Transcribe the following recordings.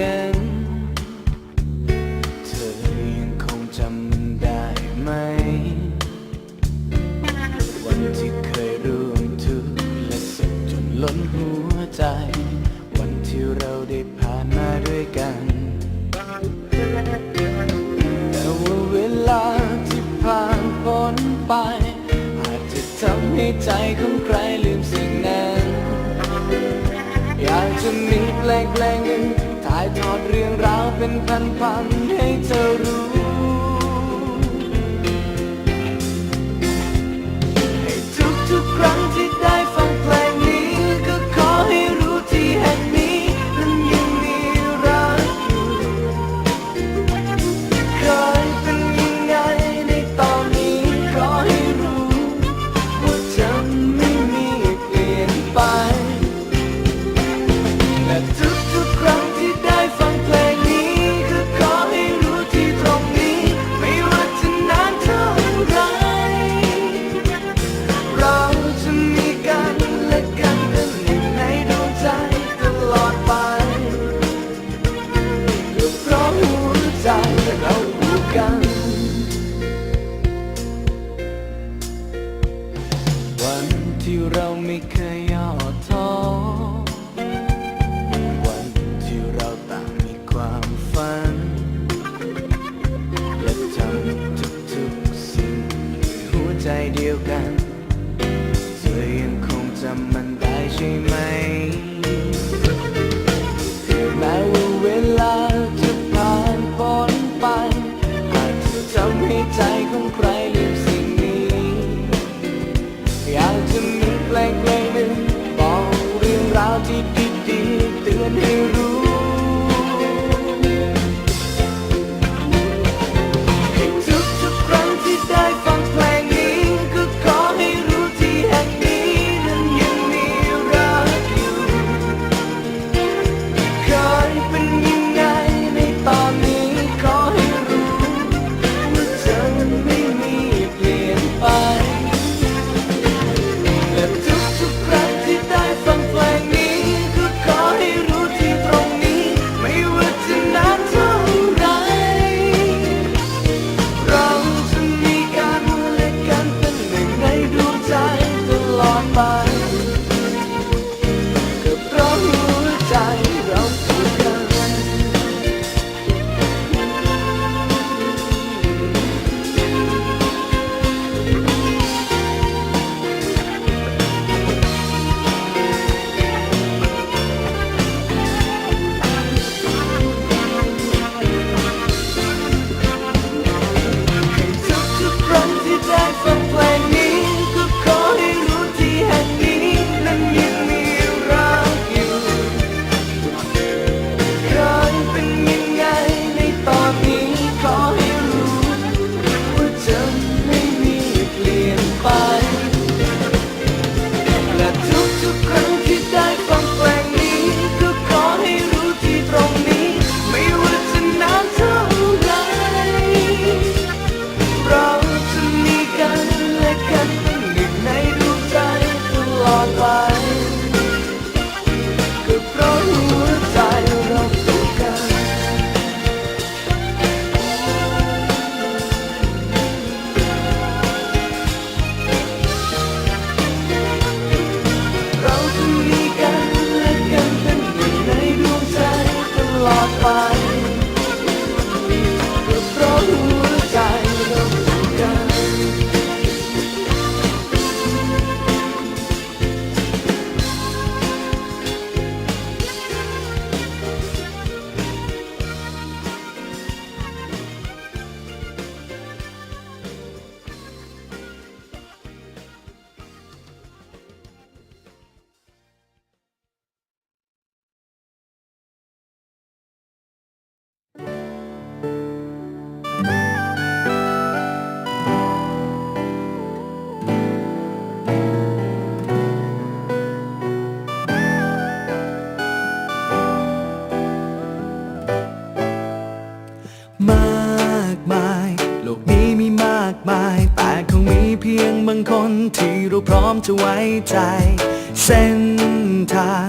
นั้น เธอยังคงจำมันได้ไหม วันที่เคยร่วมทุกและสุขจนล้นหัวใจ วันที่เราได้ผ่านมาด้วยกัน แต่ว่าเวลาที่ผ่านพ้นไป อาจจะทำให้ใจของใครลืมสิ่งนั้นอยากจะมีแปลงแปลงหนึ่ง เรื่องราวเป็นพันพัน ยวกัน เธอยังคงจำมันได้ใช่ไหม มากมาย โลกนี้มีมากมาย แต่คงมีเพียงบางคนที่เราพร้อมจะไว้ใจ เส้นทาง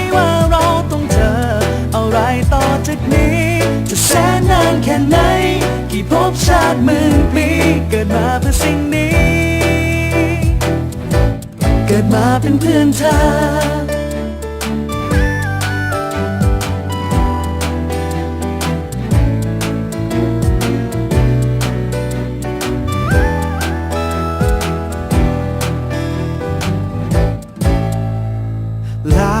กี่ภพชาติหมื่นปีเกิดมาเพื่อสิ่งนี้ เกิดมาเป็นเพื่อนเธอลา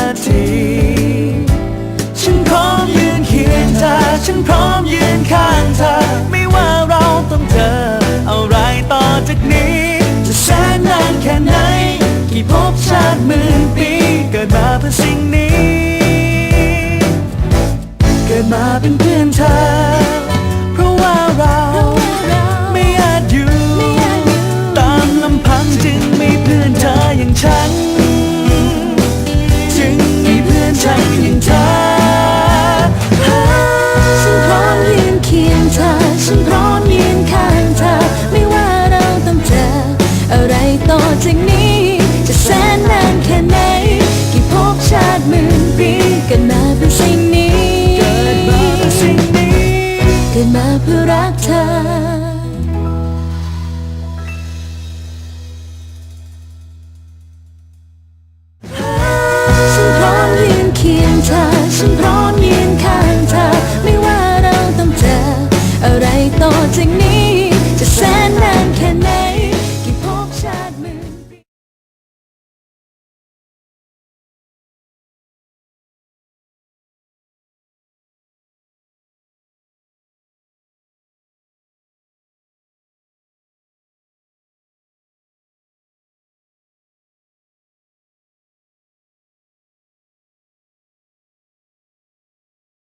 กิดม เพื่อรักเธอ